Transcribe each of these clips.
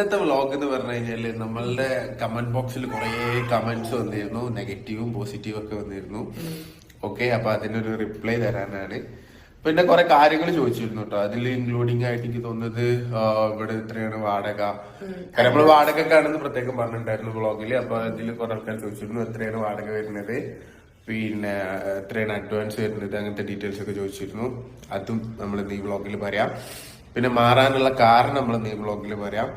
ഇന്നത്തെ വ്ളോഗ് എന്ന് പറഞ്ഞു കഴിഞ്ഞാൽ നമ്മളുടെ കമന്റ് ബോക്സിൽ കുറെ കമന്റ്സ് വന്നിരുന്നു. നെഗറ്റീവും പോസിറ്റീവും ഒക്കെ വന്നിരുന്നു. ഓക്കെ അപ്പൊ അതിനൊരു റിപ്ലൈ തരാനാണ്. പിന്നെ കുറെ കാര്യങ്ങൾ ചോദിച്ചിരുന്നു കേട്ടോ അതിൽ ഇൻക്ലൂഡിംഗ് ആയിട്ട് എനിക്ക് തോന്നുന്നത് ഇവിടെ ഇത്രയാണ് വാടക? കാരണം വാടക ആണെന്ന് പ്രത്യേകം പറഞ്ഞിട്ടുണ്ടായിരുന്നു വ്ളോഗിൽ അപ്പൊ അതിൽ കുറെ ആൾക്കാർ ചോദിച്ചിരുന്നു എത്രയാണ് വാടക വരുന്നത്? പിന്നെ എത്രയാണ് അഡ്വാൻസ് വരുന്നത്? അങ്ങനത്തെ ഡീറ്റെയിൽസ് ഒക്കെ ചോദിച്ചിരുന്നു. അതും നമ്മൾ ഈ വ്ളോഗിൽ പറയാം. പിന്നെ മാറാനുള്ള കാരണം നമ്മൾ ഈ ബ്ലോഗിൽ പറയാം.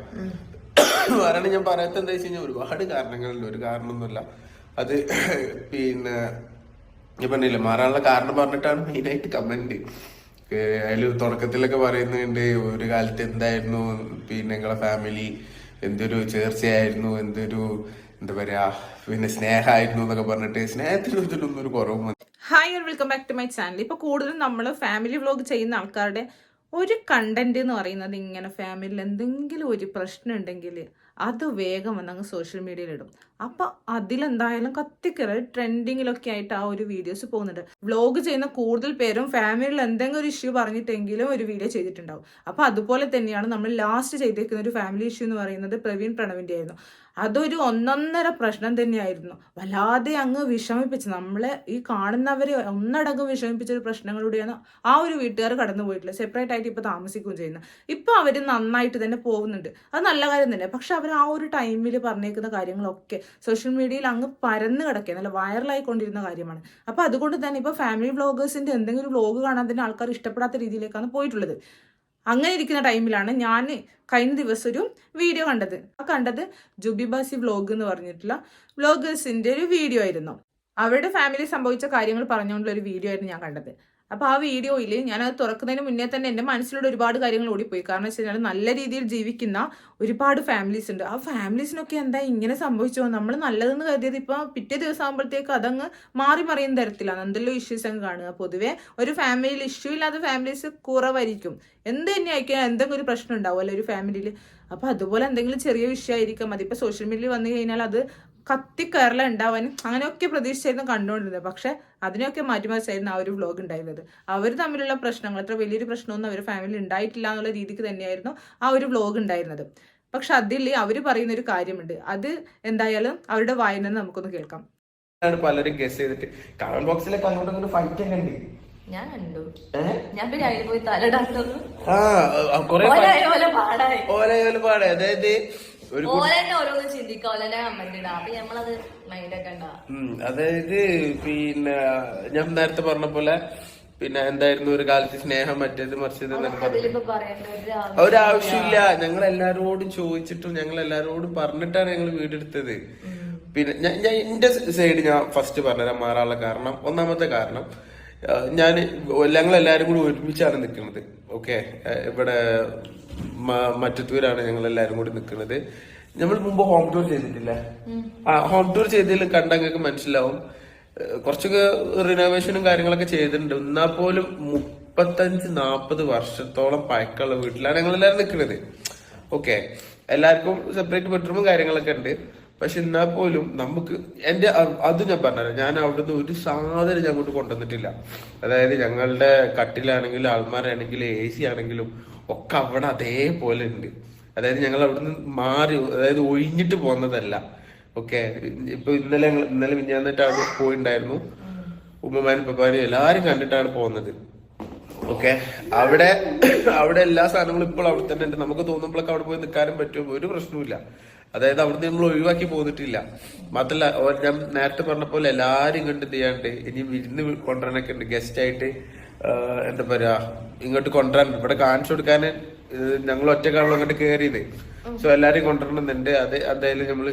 കാരണം ഞാൻ പറയാത്ത എന്താ വെച്ച് കഴിഞ്ഞാൽ ഒരുപാട് കാരണങ്ങളുണ്ട്. ഒരു കാരണമൊന്നുമില്ല അത് പിന്നെ ഞാൻ പറഞ്ഞില്ല മാറാനുള്ള കാരണം പറഞ്ഞിട്ടാണ് മെയിനായിട്ട് കമന്റ്. അതിൽ തുടക്കത്തിലൊക്കെ പറയുന്നുണ്ട് ഒരു കാലത്ത് എന്തായിരുന്നു പിന്നെ നിങ്ങളെ ഫാമിലി എന്തൊരു ചേർച്ചയായിരുന്നു എന്തൊരു എന്താ പറയാ പിന്നെ സ്നേഹമായിരുന്നു എന്നൊക്കെ പറഞ്ഞിട്ട് സ്നേഹത്തിനും ഒരു കുറവും hi welcome back to my channel ഇപ്പോൾ കൂടുതലും നമ്മൾ ഫാമിലി വ്ലോഗ് ചെയ്യുന്ന ആൾക്കാരുടെ ഒരു കണ്ടന്റ് എന്ന് പറയുന്നത് ഇങ്ങനെ ഫാമിലിയിൽ എന്തെങ്കിലും ഒരു പ്രശ്നം ഉണ്ടെങ്കിൽ അത് വേഗം വന്ന് അങ്ങ് സോഷ്യൽ മീഡിയയിൽ ഇടും. അപ്പൊ അതിലെന്തായാലും കത്തിക്കറ. ട്രെൻഡിങ്ങിലൊക്കെ ആയിട്ട് ആ ഒരു വീഡിയോസ് പോകുന്നുണ്ട്. വ്ളോഗ് ചെയ്യുന്ന കൂടുതൽ പേരും ഫാമിലിയിൽ എന്തെങ്കിലും ഒരു ഇഷ്യൂ പറഞ്ഞിട്ടെങ്കിലും ഒരു വീഡിയോ ചെയ്തിട്ടുണ്ടാവും. അപ്പൊ അതുപോലെ തന്നെയാണ് നമ്മൾ ലാസ്റ്റ് ചെയ്തേക്കുന്ന ഒരു ഫാമിലി ഇഷ്യൂ എന്ന് പറയുന്നത് പ്രവീൺ പ്രണവിന്റെ ആയിരുന്നു. അതൊരു ഒന്നൊന്നര പ്രശ്നം തന്നെയായിരുന്നു. വല്ലാതെ അങ്ങ് വിഷമിപ്പിച്ച് നമ്മളെ ഈ കാണുന്നവരെ ഒന്നടങ്കം വിഷമിപ്പിച്ച ഒരു പ്രശ്നങ്ങളിലൂടെയാണ് ആ ഒരു വീട്ടുകാർ കടന്നു പോയിട്ടില്ല സെപ്പറേറ്റ് ആയിട്ട് ഇപ്പൊ താമസിക്കുകയും ചെയ്യുന്നത് ഇപ്പൊ അവർ നന്നായിട്ട് തന്നെ പോകുന്നുണ്ട്. അത് നല്ല കാര്യം തന്നെ. പക്ഷെ അവർ ആ ഒരു ടൈമിൽ പറഞ്ഞേക്കുന്ന കാര്യങ്ങളൊക്കെ സോഷ്യൽ മീഡിയയിൽ അങ്ങ് പരന്ന് കിടക്കുക നല്ല വൈറലായിക്കൊണ്ടിരുന്ന കാര്യമാണ്. അപ്പൊ അതുകൊണ്ട് തന്നെ ഇപ്പൊ ഫാമിലി വ്ളോഗേഴ്സിന്റെ എന്തെങ്കിലും വ്ളോഗ് കാണാൻ തന്നെ ആൾക്കാർ ഇഷ്ടപ്പെടാത്ത രീതിയിലേക്കാണ് പോയിട്ടുള്ളത്. അങ്ങനെ ഇരിക്കുന്ന ടൈമിലാണ് ഞാൻ കഴിഞ്ഞ ദിവസം ഒരു വീഡിയോ കണ്ടത്. ആ കണ്ടത് ജുബിബാസി വ്ലോഗ് എന്ന് പറഞ്ഞിട്ടുള്ള വ്ലോഗേഴ്സിന്റെ ഒരു വീഡിയോ ആയിരുന്നു. അവരുടെ ഫാമിലി സംഭവിച്ച കാര്യങ്ങൾ പറഞ്ഞുകൊണ്ടുള്ള ഒരു വീഡിയോ ആയിരുന്നു ഞാൻ കണ്ടത്. അപ്പൊ ആ വീഡിയോയിൽ അത് തുറക്കുന്നതിന് മുന്നേ തന്നെ എന്റെ മനസ്സിലൂടെ ഒരുപാട് കാര്യങ്ങൾ ഓടിപ്പോയി. കാരണം വെച്ച് കഴിഞ്ഞാൽ നല്ല രീതിയിൽ ജീവിക്കുന്ന ഒരുപാട് ഫാമിലീസ് ഉണ്ട്. ആ ഫാമിലീസിനൊക്കെ എന്താ ഇങ്ങനെ സംഭവിച്ചോ? നമ്മൾ നല്ലതെന്ന് കരുതിയത് ഇപ്പൊ പിറ്റേ ദിവസം ആകുമ്പോഴത്തേക്ക് അതങ്ങ് മാറി മറിയുന്ന തരത്തിലാണ് എന്തെല്ലാം ഇഷ്യൂസ് അങ്ങ് കാണുക. പൊതുവെ ഒരു ഫാമിലിയിൽ ഇഷ്യൂ ഇല്ലാത്ത ഫാമിലീസ് കുറവായിരിക്കും. എന്ത് തന്നെ ആയിക്കാൻ എന്തെങ്കിലും ഒരു പ്രശ്നം ഉണ്ടാവുമല്ലോ ഒരു ഫാമിലിയിൽ അപ്പൊ അതുപോലെ എന്തെങ്കിലും ചെറിയ വിഷയമായിരിക്കാം. അതിപ്പോ സോഷ്യൽ മീഡിയയിൽ വന്നു കഴിഞ്ഞാൽ അത് കത്തിക്കയറല ഉണ്ടാവാൻ അങ്ങനെയൊക്കെ പ്രതീക്ഷിച്ചായിരുന്നു കണ്ടുകൊണ്ടിരുന്നത്. പക്ഷെ അതിനെയൊക്കെ മാറ്റിമറിച്ചായിരുന്നു ആ ഒരു വ്ലോഗ് ഉണ്ടായിരുന്നത്. അവർ തമ്മിലുള്ള പ്രശ്നങ്ങൾ അത്ര വലിയൊരു പ്രശ്നമൊന്നും അവർ ഫാമിലി ഉണ്ടായിട്ടില്ല എന്നുള്ള രീതിക്ക് തന്നെയായിരുന്നു ആ ഒരു വ്ലോഗ് ഉണ്ടായിരുന്നത്. പക്ഷെ അതിൽ അവർ പറയുന്ന ഒരു കാര്യമുണ്ട്. അത് എന്തായാലും അവരുടെ വായന നമുക്കൊന്ന് കേൾക്കാം. പലരും ഗസ് ചെയ്തിട്ട്. കമന്റ് ബോക്സിലൊക്കെ അങ്ങോട്ടും ഫൈറ്റ് ഒക്കെ ഉണ്ട് ഞാൻ കണ്ടു. ഞാൻ പിന്നെ അതിൽ പോയി തലടാത്തത് ആ കൊറേ ഓലായ ഓല പാടായി. ഓല പാടെ അതായത് അതായത് പിന്നെ ഞാൻ നേരത്തെ പറഞ്ഞ പോലെ പിന്നെ എന്തായിരുന്നു ഒരു കാലത്ത് സ്നേഹം മറ്റേത് മറിച്ചത് ഒരാവശ്യമില്ല. ഞങ്ങൾ എല്ലാരോടും ചോദിച്ചിട്ടും ഞങ്ങൾ എല്ലാരോടും പറഞ്ഞിട്ടാണ് ഞങ്ങൾ വീടെടുത്തത്. പിന്നെ ഞാൻ ഞാൻ എന്റെ സൈഡ് ഞാൻ ഫസ്റ്റ് പറഞ്ഞുതരാം മാറാനുള്ള കാരണം. ഒന്നാമത്തെ കാരണം ഞാൻ ഞങ്ങൾ എല്ലാരും കൂടി ഒരുമിച്ചാണ് നിൽക്കുന്നത്. ഓക്കെ ഇവിടെ മറ്റത്തൂരാണ് ഞങ്ങൾ എല്ലാരും കൂടി നിൽക്കുന്നത്. നമ്മൾ മുമ്പ് ഹോം ടൂർ ചെയ്തിട്ടില്ല. ആ ഹോം ടൂർ ചെയ്തതിൽ കണ്ടങ്ങൾക്ക് മനസ്സിലാവും. കുറച്ചൊക്കെ റിനോവേഷനും കാര്യങ്ങളൊക്കെ ചെയ്തിട്ടുണ്ട്. എന്നാൽ പോലും മുപ്പത്തഞ്ച് നാപ്പത് വർഷത്തോളം പഴക്കമുള്ള വീട്ടിലാണ് ഞങ്ങൾ എല്ലാവരും നിൽക്കുന്നത്. ഓക്കെ എല്ലാവർക്കും സെപ്പറേറ്റ് ബെഡ്റൂമും കാര്യങ്ങളൊക്കെ ഉണ്ട്. പക്ഷെ എന്നാൽ പോലും നമുക്ക് എന്റെ അത് ഞാൻ പറഞ്ഞല്ലോ ഞാൻ അവിടുന്ന് ഒരു സാധനം ഞാൻ അങ്ങോട്ട് കൊണ്ടുവന്നിട്ടില്ല. അതായത് ഞങ്ങളുടെ കട്ടിലാണെങ്കിലും ആൾമാരാണെങ്കിലും എ സി ആണെങ്കിലും ഒക്കെ അവിടെ അതേപോലെ ഉണ്ട്. അതായത് ഞങ്ങൾ അവിടുന്ന് മാറി അതായത് ഒഴിഞ്ഞിട്ട് പോകുന്നതല്ല ഓക്കെ ഇപ്പൊ ഇന്നലെ ഞങ്ങൾ ഇന്നലെ മിഞ്ഞാന്നിട്ട് അവിടെ പോയിണ്ടായിരുന്നു. ഉമ്മമാരും പപ്പാരും എല്ലാരും കണ്ടിട്ടാണ് പോകുന്നത് ഓക്കെ അവിടെ അവിടെ എല്ലാ സാധനങ്ങളും ഇപ്പോൾ അവിടെ തന്നെ ഉണ്ട്. നമുക്ക് തോന്നുമ്പോഴൊക്കെ അവിടെ പോയി നിൽക്കാനും പറ്റും. ഒരു പ്രശ്നവുമില്ല. അതായത് അവിടുന്ന് നമ്മൾ ഒഴിവാക്കി പോന്നിട്ടില്ല. മാത്രല്ല ഞാൻ നേരത്തെ പറഞ്ഞ പോലെ എല്ലാരും ഇങ്ങോട്ട് എന്ത് ചെയ്യാണ്ട് ഇനി വിരുന്ന് കൊണ്ടുവരാനൊക്കെ ഉണ്ട്. ഗസ്റ്റ് ആയിട്ട് എന്താ പറയാ ഇങ്ങോട്ട് കൊണ്ടുവരാൻ ഇവിടെ കാണിച്ചു കൊടുക്കാൻ ഞങ്ങൾ ഒറ്റക്കാണല്ലോ അങ്ങോട്ട് കയറിയത് സോ എല്ലാരും കൊണ്ടുവരണമെന്നുണ്ട്. അത് എന്തായാലും നമ്മൾ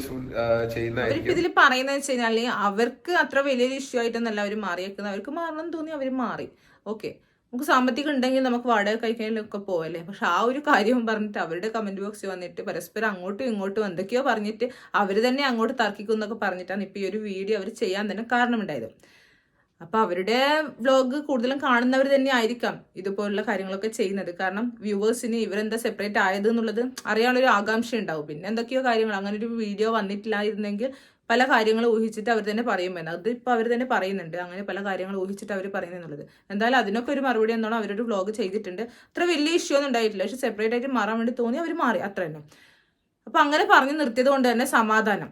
ചെയ്യുന്നതായിരിക്കും. ഇതിൽ പറയുന്നത് വെച്ച് അവർക്ക് അത്ര വലിയൊരു ഇഷ്യൂ ആയിട്ടൊന്നല്ല അവർ മാറിയേക്കുന്നത്. അവർക്ക് മാറണം തോന്നി അവർ മാറി. ഓക്കെ നമുക്ക് സാമ്പത്തികം ഉണ്ടെങ്കിൽ നമുക്ക് വാടക കഴിക്കാനൊക്കെ പോവല്ലേ? പക്ഷെ ആ ഒരു കാര്യം പറഞ്ഞിട്ട് അവരുടെ കമന്റ് ബോക്സിൽ വന്നിട്ട് പരസ്പരം അങ്ങോട്ടും ഇങ്ങോട്ടും എന്തൊക്കെയോ പറഞ്ഞിട്ട് അവർ തന്നെ അങ്ങോട്ട് തർക്കിക്കും എന്നൊക്കെ പറഞ്ഞിട്ടാണ് ഇപ്പൊ ഈ ഒരു വീഡിയോ അവർ ചെയ്യാൻ തന്നെ കാരണമുണ്ടായത്. അപ്പൊ അവരുടെ വ്ലോഗ് കൂടുതലും കാണുന്നവർ തന്നെ ആയിരിക്കാം ഇതുപോലുള്ള കാര്യങ്ങളൊക്കെ ചെയ്യുന്നത്. കാരണം വ്യൂവേഴ്സിന് ഇവരെന്താ സെപ്പറേറ്റ് ആയത് എന്നുള്ളത് അറിയാനുള്ളൊരു ആകാംക്ഷ ഉണ്ടാവും പിന്നെ എന്തൊക്കെയോ കാര്യങ്ങൾ. അങ്ങനെ ഒരു വീഡിയോ വന്നിട്ടില്ലായിരുന്നെങ്കിൽ പല കാര്യങ്ങൾ ഊഹിച്ചിട്ട് അവർ തന്നെ പറയുമെന്ന് വേണം അതിപ്പോൾ അവർ തന്നെ പറയുന്നുണ്ട്. അങ്ങനെ പല കാര്യങ്ങൾ ഊഹിച്ചിട്ട് അവർ പറയുന്നുള്ളത് എന്തായാലും അതിനൊക്കെ ഒരു മറുപടി എന്നോണം അവരൊരു വ്ലോഗ് ചെയ്തിട്ടുണ്ട്. അത്ര വലിയ ഇഷ്യൂ ഒന്നും ഉണ്ടായിട്ടില്ല. പക്ഷെ സെപ്പറേറ്റ് ആയിട്ട് മാറാൻ വേണ്ടി തോന്നി അവർ മാറി. അത്ര തന്നെ. അപ്പം അങ്ങനെ പറഞ്ഞു നിർത്തിയത് കൊണ്ട് തന്നെ സമാധാനം.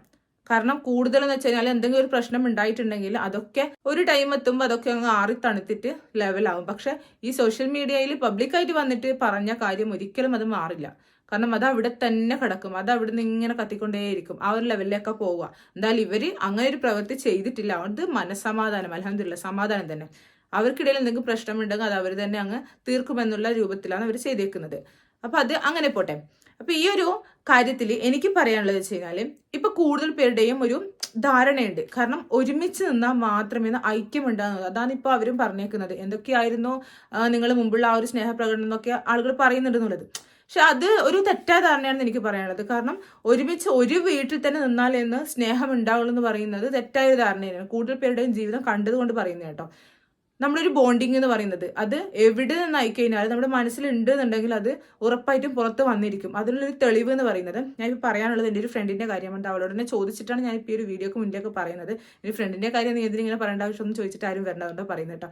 കാരണം കൂടുതൽ എന്ന് വെച്ച് കഴിഞ്ഞാൽ എന്തെങ്കിലും ഒരു പ്രശ്നം ഉണ്ടായിട്ടുണ്ടെങ്കിൽ അതൊക്കെ ഒരു ടൈം എത്തുമ്പോൾ അതൊക്കെ അങ്ങ് ആറി തണുത്തിട്ട് ലെവലാവും പക്ഷെ ഈ സോഷ്യൽ മീഡിയയിൽ പബ്ലിക്കായിട്ട് വന്നിട്ട് പറഞ്ഞ കാര്യം ഒരിക്കലും അത് മാറില്ല. കാരണം അത് അവിടെ തന്നെ കിടക്കും. അത് അവിടെ നിന്ന് ഇങ്ങനെ കത്തിക്കൊണ്ടേയിരിക്കും. ആ ഒരു ലെവലിലേക്ക് പോവുക. എന്തായാലും ഇവർ അങ്ങനെ ഒരു പ്രവൃത്തി ചെയ്തിട്ടില്ല. അത് മനസ്സമാധാനം അലഹമില്ല സമാധാനം തന്നെ. അവർക്കിടയിൽ എന്തെങ്കിലും പ്രശ്നമുണ്ടെങ്കിൽ അത് അവർ തന്നെ അങ്ങ് തീർക്കുമെന്നുള്ള രൂപത്തിലാണ് അവർ ചെയ്തേക്കുന്നത്. അപ്പൊ അത് അങ്ങനെ പോട്ടെ. അപ്പൊ ഈ ഒരു കാര്യത്തിൽ എനിക്ക് പറയാനുള്ളത് വെച്ച് കഴിഞ്ഞാൽ ഇപ്പൊ കൂടുതൽ പേരുടെയും ഒരു ധാരണയുണ്ട്. കാരണം ഒരുമിച്ച് നിന്നാൽ മാത്രമേ ഐക്യം ഉണ്ടാകുന്നത് അതാണ് ഇപ്പൊ അവരും പറഞ്ഞേക്കുന്നത്. എന്തൊക്കെയായിരുന്നു നിങ്ങൾ മുമ്പുള്ള ആ ഒരു സ്നേഹപ്രകടനം എന്നൊക്കെ ആളുകൾ പറയുന്നുണ്ടെന്നുള്ളത് പക്ഷെ അത് ഒരു തെറ്റായ ധാരണയാണെന്ന് എനിക്ക് പറയാനുള്ളത്. കാരണം ഒരുമിച്ച് ഒരു വീട്ടിൽ തന്നെ നിന്നാൽ എന്ന് സ്നേഹം ഉണ്ടാവുള്ളൂ എന്ന് പറയുന്നത് തെറ്റായ ഒരു ധാരണയാണ്. കൂടുതൽ പേരുടെയും ജീവിതം കണ്ടതുകൊണ്ട് പറയുന്നത് കേട്ടോ. നമ്മളൊരു ബോണ്ടിങ് എന്ന് പറയുന്നത്. അത് എവിടെ നിന്നായി കഴിഞ്ഞാൽ നമ്മുടെ മനസ്സിലുണ്ട് എന്നുണ്ടെങ്കിൽ അത് ഉറപ്പായിട്ടും പുറത്ത് വന്നിരിക്കും. അതിനുള്ളൊരു തെളിവ് എന്ന് പറയുന്നത് ഞാൻ ഇപ്പോൾ പറയാനുള്ളത് എന്റെ ഒരു ഫ്രണ്ടിന്റെ കാര്യമുണ്ട് അവളോട് തന്നെ ചോദിച്ചിട്ടാണ് ഞാൻ ഇപ്പോൾ ഈ ഒരു വീഡിയോക്ക് മുന്നേക്ക് പറയുന്നത്. എന്റെ ഫ്രണ്ടിന്റെ കാര്യം നീ എന്തിനിങ്ങനെ പറയേണ്ട ആവശ്യമൊന്നും ചോദിച്ചിട്ട് ആരും വരേണ്ടതുകൊണ്ടോ പറയുന്നത് കേട്ടോ.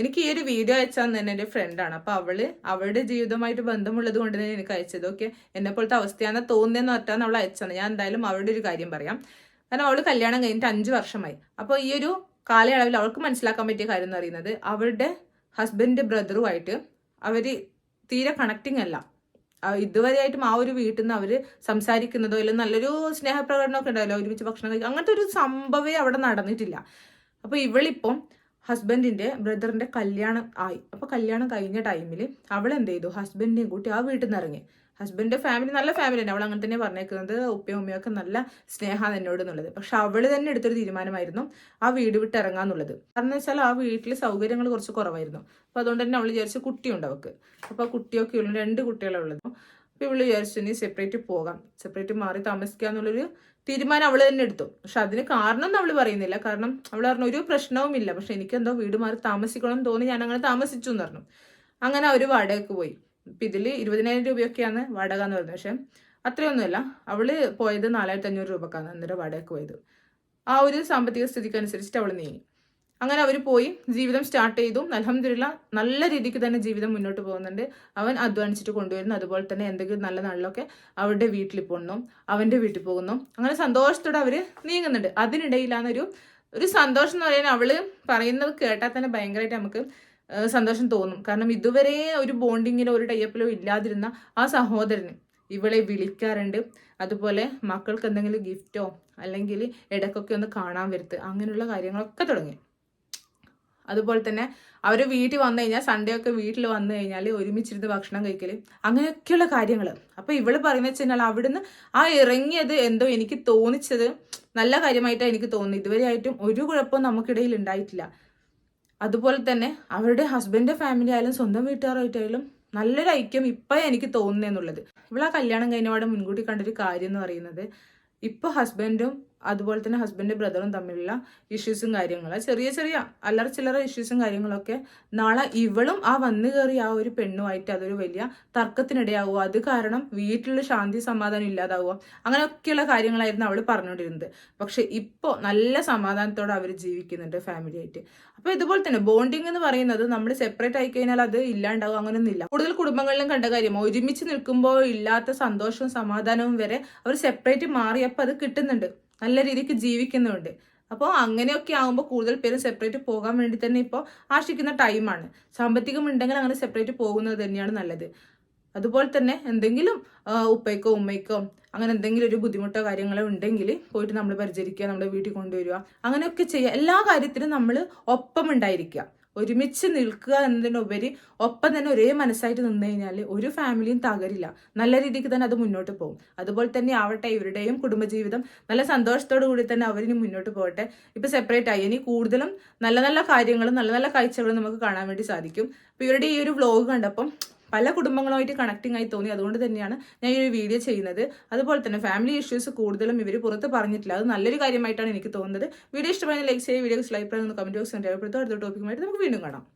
എനിക്ക് ഈ ഒരു വീഡിയോ അയച്ചാൽ തന്നെ എന്റെ ഫ്രണ്ടാണ് അപ്പോൾ അവൾ അവളുടെ ജീവിതമായിട്ട് ബന്ധമുള്ളത് കൊണ്ട് തന്നെ എനിക്ക് അയച്ചത്. ഓക്കെ എന്നെ പോലത്തെ അവസ്ഥയാണ് തോന്നിയെന്ന് പറഞ്ഞാൽ അവൾ അയച്ചത്. ഞാൻ എന്തായാലും അവളുടെ ഒരു കാര്യം പറയാം. കാരണം അവൾ കല്യാണം കഴിഞ്ഞിട്ട് അഞ്ച് വർഷമായി. അപ്പോൾ ഈ ഒരു കാലയളവിൽ അവൾക്ക് മനസ്സിലാക്കാൻ പറ്റിയ കാര്യം എന്ന് പറയുന്നത് അവളുടെ ഹസ്ബൻഡ് ബ്രദറുമായിട്ട് അവർ തീരെ കണക്റ്റിംഗ് അല്ല. ഇതുവരെയായിട്ടും ആ ഒരു വീട്ടിൽ നിന്ന് അവർ സംസാരിക്കുന്നതോ അല്ലെങ്കിൽ നല്ലൊരു സ്നേഹപ്രകടനമൊക്കെ ഉണ്ടാവില്ല. ഒരുമിച്ച് ഭക്ഷണം കഴിക്കുക അങ്ങനത്തെ ഒരു സംഭവമേ അവിടെ നടന്നിട്ടില്ല. അപ്പോൾ ഇവളിപ്പം ഹസ്ബൻഡിന്റെ ബ്രദറിന്റെ കല്യാണം ആയി. അപ്പൊ കല്യാണം കഴിഞ്ഞ ടൈമിൽ അവൾ എന്ത് ചെയ്തു? ഹസ്ബൻഡിനെയും കൂട്ടി ആ വീട്ടിൽ നിന്ന് ഇറങ്ങി. ഹസ്ബൻഡിന്റെ ഫാമിലി നല്ല ഫാമിലി തന്നെ. അവൾ അങ്ങനെ തന്നെ പറഞ്ഞേക്കുന്നത് ഉപ്പയും ഉമ്മയും ഒക്കെ നല്ല സ്നേഹമാണ് എന്നോട് എന്നുള്ളത്. പക്ഷെ അവൾ തന്നെ എടുത്തൊരു തീരുമാനമായിരുന്നു ആ വീട് വിട്ട് ഇറങ്ങാന്നുള്ളത് കാരണം വെച്ചാൽ ആ വീട്ടിൽ സൗകര്യങ്ങൾ കുറച്ച് കുറവായിരുന്നു. അപ്പൊ അതുകൊണ്ട് തന്നെ അവൾ വിചാരിച്ചു കുട്ടിയുണ്ട് അവൾക്ക്. ആ കുട്ടിയൊക്കെ ഉള്ളു. രണ്ട് കുട്ടികളുള്ളത് അപ്പൊ ഇവൾ വിചാരിച്ചു ഇനി സെപ്പറേറ്റ് പോകാം. സെപ്പറേറ്റ് മാറി താമസിക്കുക എന്നുള്ളൊരു തീരുമാനം അവൾ തന്നെ എടുത്തു. പക്ഷെ അതിന് കാരണം ഒന്നും അവൾ പറയുന്നില്ല. കാരണം അവൾ പറഞ്ഞു ഒരു പ്രശ്നവുമില്ല. പക്ഷെ എനിക്കെന്തോ വീട് മാറി താമസിക്കണം തോന്നി ഞാൻ അങ്ങനെ താമസിച്ചു എന്ന് പറഞ്ഞു. അങ്ങനെ അവർ വാടകയ്ക്ക് പോയി. ഇപ്പൊ ഇതിൽ ഇരുപതിനായിരം രൂപയൊക്കെയാണ് വാടക എന്ന് പറഞ്ഞത് പക്ഷെ അത്രയൊന്നുമല്ല. അവൾ പോയത് നാലായിരത്തി അഞ്ഞൂറ് രൂപക്കാണ് അന്നേരം വാടകയ്ക്ക് പോയത്. ആ ഒരു സാമ്പത്തിക സ്ഥിതിക്ക് അനുസരിച്ചിട്ട് അവൾ നീങ്ങി. അങ്ങനെ അവർ പോയി ജീവിതം സ്റ്റാർട്ട് ചെയ്തു. അലഹമില്ല നല്ല രീതിക്ക് തന്നെ ജീവിതം മുന്നോട്ട് പോകുന്നുണ്ട്. അവൻ അധ്വാനിച്ചിട്ട് കൊണ്ടുവരുന്നു. അതുപോലെ തന്നെ എന്തെങ്കിലും നല്ല നാളിലൊക്കെ അവരുടെ വീട്ടിൽ പോകുന്നു അവന്റെ വീട്ടിൽ പോകുന്നു. അങ്ങനെ സന്തോഷത്തോടെ അവർ നീങ്ങുന്നുണ്ട്. അതിനിടയിലാണൊരു ഒരു ഒരു സന്തോഷം എന്ന് പറയാൻ അവൾ പറയുന്നത് കേട്ടാൽ തന്നെ ഭയങ്കരമായിട്ട് നമുക്ക് സന്തോഷം തോന്നും. കാരണം ഇതുവരെ ഒരു ബോണ്ടിങ്ങിലോ ഒരു ടൈപ്പിലോ ഇല്ലാതിരുന്ന ആ സഹോദരന് ഇവളെ വിളിക്കാറുണ്ട്. അതുപോലെ മക്കൾക്ക് എന്തെങ്കിലും ഗിഫ്റ്റോ അല്ലെങ്കിൽ ഇടയ്ക്കൊക്കെ ഒന്ന് കാണാൻ വരുത്ത് അങ്ങനെയുള്ള കാര്യങ്ങളൊക്കെ തുടങ്ങി. അതുപോലെ തന്നെ അവർ വീട്ടിൽ വന്നു കഴിഞ്ഞാൽ സൺഡേ ഒക്കെ വീട്ടിൽ വന്നു കഴിഞ്ഞാൽ ഒരുമിച്ചിരുന്ന് ഭക്ഷണം കഴിക്കൽ അങ്ങനെയൊക്കെയുള്ള കാര്യങ്ങൾ അപ്പോൾ ഇവൾ പറയുന്നത് വെച്ച് കഴിഞ്ഞാൽ അവിടുന്ന് ആ ഇറങ്ങിയത് എന്തോ എനിക്ക് തോന്നിച്ചത് നല്ല കാര്യമായിട്ടാണ് എനിക്ക് തോന്നുന്നത്. ഇതുവരെയായിട്ടും ഒരു കുഴപ്പവും നമുക്കിടയിൽ ഉണ്ടായിട്ടില്ല. അതുപോലെ തന്നെ അവരുടെ ഹസ്ബൻഡ് ഫാമിലി ആയാലും സ്വന്തം വീട്ടുകാരായിട്ടായാലും നല്ലൊരു ഐക്യം ഇപ്പം എനിക്ക് തോന്നുന്നതെന്നുള്ളത് ഇവളാ കല്യാണം കഴിഞ്ഞപാട് മുൻകൂട്ടി കണ്ടൊരു കാര്യം എന്ന് പറയുന്നത് ഇപ്പോൾ ഹസ്ബൻഡും അതുപോലെ തന്നെ ഹസ്ബൻഡ് ബ്രദറും തമ്മിലുള്ള ഇഷ്യൂസും കാര്യങ്ങളും. ചെറിയ ചെറിയ അല്ലറ ചില്ലറ ഇഷ്യൂസും കാര്യങ്ങളൊക്കെ നാളെ ഇവളും ആ വന്നു കയറി ആ ഒരു പെണ്ണുമായിട്ട് അതൊരു വലിയ തർക്കത്തിനിടയാവുക. അത് കാരണം വീട്ടിലുള്ള ശാന്തി സമാധാനം ഇല്ലാതാവുക. അങ്ങനെയൊക്കെയുള്ള കാര്യങ്ങളായിരുന്നു അവൾ പറഞ്ഞുകൊണ്ടിരുന്നത്. പക്ഷെ ഇപ്പോൾ നല്ല സമാധാനത്തോടെ അവർ ജീവിക്കുന്നുണ്ട് ഫാമിലി ആയിട്ട്. അപ്പൊ ഇതുപോലെ തന്നെ ബോണ്ടിങ് എന്ന് പറയുന്നത് നമ്മൾ സെപ്പറേറ്റ് ആയി കഴിഞ്ഞാൽ അത് ഇല്ലാണ്ടാവും അങ്ങനെയൊന്നുമില്ല കൂടുതൽ കുടുംബങ്ങളിലും കണ്ട കാര്യം ഒരുമിച്ച് നിൽക്കുമ്പോൾ ഇല്ലാത്ത സന്തോഷവും സമാധാനവും വരെ അവർ സെപ്പറേറ്റ് മാറിയപ്പോൾ അത് കിട്ടുന്നുണ്ട്. നല്ല രീതിക്ക് ജീവിക്കുന്നുണ്ട്. അപ്പോൾ അങ്ങനെയൊക്കെ ആകുമ്പോൾ കൂടുതൽ പേര് സെപ്പറേറ്റ് പോകാൻ വേണ്ടി തന്നെ ഇപ്പോൾ ആശിക്കുന്ന ടൈമാണ് സാമ്പത്തികം ഉണ്ടെങ്കിൽ അങ്ങനെ സെപ്പറേറ്റ് പോകുന്നത് തന്നെയാണ് നല്ലത്. അതുപോലെ തന്നെ എന്തെങ്കിലും ഉപ്പയ്ക്കോ ഉമ്മയ്ക്കോ അങ്ങനെ എന്തെങ്കിലും ഒരു ബുദ്ധിമുട്ടോ കാര്യങ്ങളോ ഉണ്ടെങ്കിൽ പോയിട്ട് നമ്മൾ പരിചരിക്കുക നമ്മുടെ വീട്ടിൽ കൊണ്ടുവരിക അങ്ങനെയൊക്കെ ചെയ്യുക. എല്ലാ കാര്യത്തിനും നമ്മൾ ഒപ്പം ഉണ്ടായിരിക്കുക. ഒരുമിച്ച് നിൽക്കുക എന്നതിനുപരി ഒപ്പം തന്നെ ഒരേ മനസ്സായിട്ട് നിന്ന് കഴിഞ്ഞാൽ ഒരു ഫാമിലിയും തകരില്ല. നല്ല രീതിക്ക് തന്നെ അത് മുന്നോട്ട് പോകും. അതുപോലെ തന്നെ ആവട്ടെ ഇവരുടെയും കുടുംബജീവിതം നല്ല സന്തോഷത്തോടു കൂടി തന്നെ അവരിനി മുന്നോട്ട് പോകട്ടെ. ഇപ്പൊ സെപ്പറേറ്റ് ആയി. ഇനി കൂടുതലും നല്ല നല്ല കാര്യങ്ങളും നല്ല നല്ല കാഴ്ചകളും നമുക്ക് കാണാൻ വേണ്ടി സാധിക്കും. അപ്പൊ ഇവരുടെ ഈ ഒരു വ്ലോഗ് കണ്ടപ്പം പല കുടുംബങ്ങളുമായിട്ട് കണക്റ്റിംഗ് ആയി തോന്നി. അതുകൊണ്ട് തന്നെയാണ് ഞാൻ ഈ ഒരു വീഡിയോ ചെയ്യുന്നത്. അതുപോലെ തന്നെ ഫാമിലി ഇഷ്യൂസ് കൂടുതലും ഇവർ പുറത്ത് പറഞ്ഞിട്ടില്ല. അത് നല്ലൊരു കാര്യമായിട്ടാണ് എനിക്ക് തോന്നുന്നത്. വീഡിയോ ഇഷ്ടമായ ലൈക്ക് ചെയ്യുക. വീഡിയോ ലൈക്ക് പറയുന്ന കമന്റ് ബോക്സ് രേഖപ്പെടുത്തുക അടുത്ത ടോപ്പിക്കുമായിട്ട് നമുക്ക് വീണ്ടും കാണാം.